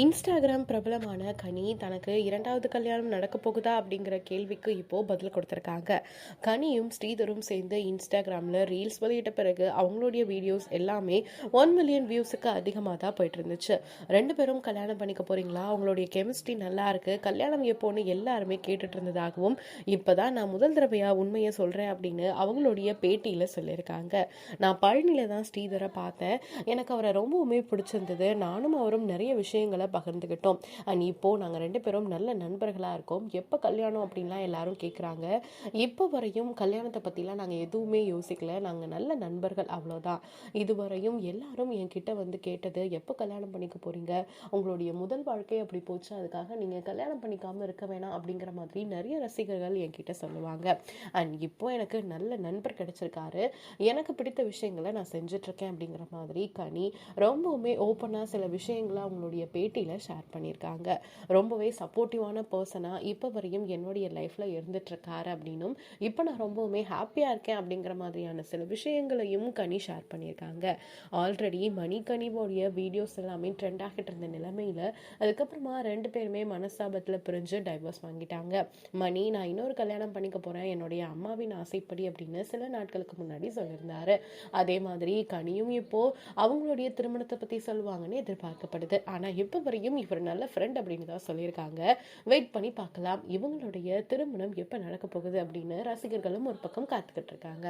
Instagram பிரபலமான கனி தனக்கு இரண்டாவது கல்யாணம் நடக்க போகுதா அப்படிங்கிற கேள்விக்கு இப்போ பதில் கொடுத்துருக்காங்க. கனியும் ஸ்ரீதரும் சேர்ந்து இன்ஸ்டாகிராமில் ரீல்ஸ் வெளியிட்ட பிறகு அவங்களுடைய வீடியோஸ் எல்லாமே ஒன் மில்லியன் வியூஸுக்கு அதிகமாக தான் போயிட்டு இருந்துச்சு. ரெண்டு பேரும் கல்யாணம் பண்ணிக்க போறீங்களா? அவங்களுடைய கெமிஸ்ட்ரி நல்லா இருக்கு. கல்யாணம் எப்போன்னு எல்லாருமே கேட்டுட்டு இருந்ததாகவும் இப்போதான் நான் முதல் தடவையா உண்மையை சொல்றேன் அப்படின்னு அவங்களுடைய பேட்டியில் சொல்லியிருக்காங்க. நான் பழனியில தான் ஸ்ரீதரை பார்த்தேன். எனக்கு அவரை ரொம்பவுமே பிடிச்சிருந்தது. நானும் அவரும் நிறைய விஷயங்களை பகிர்ந்துக்கிட்டோம் அண்ட் இப்போது நாங்கள் ரெண்டு பேரும் நல்ல நண்பர்களாக இருக்கோம். எப்போ கல்யாணம் அப்படின்லாம் எல்லாரும் கேட்குறாங்க இப்போ வரையும் கல்யாணத்தை பற்றிலாம் நாங்கள் எதுவுமே யோசிக்கல. நாங்கள் நல்ல நண்பர்கள் அவ்வளோதான் இதுவரையும் எல்லாரும் என்கிட்ட வந்து கேட்டது எப்போ கல்யாணம் பண்ணிக்க போகிறீங்க உங்களுடைய முதல் வாழ்க்கை அப்படி போச்சு. அதுக்காக நீங்கள் கல்யாணம் பண்ணிக்காமல் இருக்க வேணாம் அப்படிங்கிற மாதிரி நிறைய ரசிகர்கள் என்கிட்ட சொல்லுவாங்க. அண்ட் இப்போ எனக்கு நல்ல நண்பர் கிடைச்சிருக்காரு. எனக்கு பிடித்த விஷயங்களை நான் செஞ்சிட்ருக்கேன் அப்படிங்கிற மாதிரி கனி ரொம்பவுமே ஓப்பனாக சில விஷயங்களை அவங்களுடைய பேட்டியில் ஷேர் பண்ணியிருக்காங்க. ரொம்பவே சப்போர்ட்டிவான பர்சனாக இப்போ வரையும் என்னுடைய லைஃப்பில் இருந்துட்டுருக்காரு அப்படின்னும் இப்போ நான் ரொம்பவுமே ஹாப்பியாக இருக்கேன் அப்படிங்கிற மாதிரியான சில விஷயங்களையும் கனி ஷேர் பண்ணியிருக்காங்க. ஆல்ரெடி மணிக்கனிவோடைய வீடியோஸ் எல்லாமே ட்ரெண்ட் ஆகிட்டு இருந்த நிலைமையில் அதுக்கப்புறமா ரெண்டு பேருமே மனஸ்தாபத்தில் பிரிஞ்சு டைவர்ஸ் வாங்கிட்டாங்க. மணி நான் இன்னொரு கல்யாணம் பண்ணிக்க போகிறேன் என்னுடைய அம்மாவின் ஆசைப்படி அப்படின்னு சில நாட்களுக்கு முன்னாடி சொல்லியிருந்தாரு. அதே மாதிரி கனியும் இப்போ அவங்களுடைய திருமணத்தை பற்றி சொல்லுவாங்கன்னு எதிர்பார்க்கப்படுது. ஆனால் இப்போ வரையும் இவர் நல்ல ஃப்ரெண்ட் அப்படின்னு தான் சொல்லியிருக்காங்க. வெயிட் பண்ணி பார்க்கலாம். இவங்களுடைய திருமணம் எப்போ நடக்க போகுது அப்படின்னு ரசிகர்களும் ஒரு பக்கம் காத்துக்கிட்டு இருக்காங்க.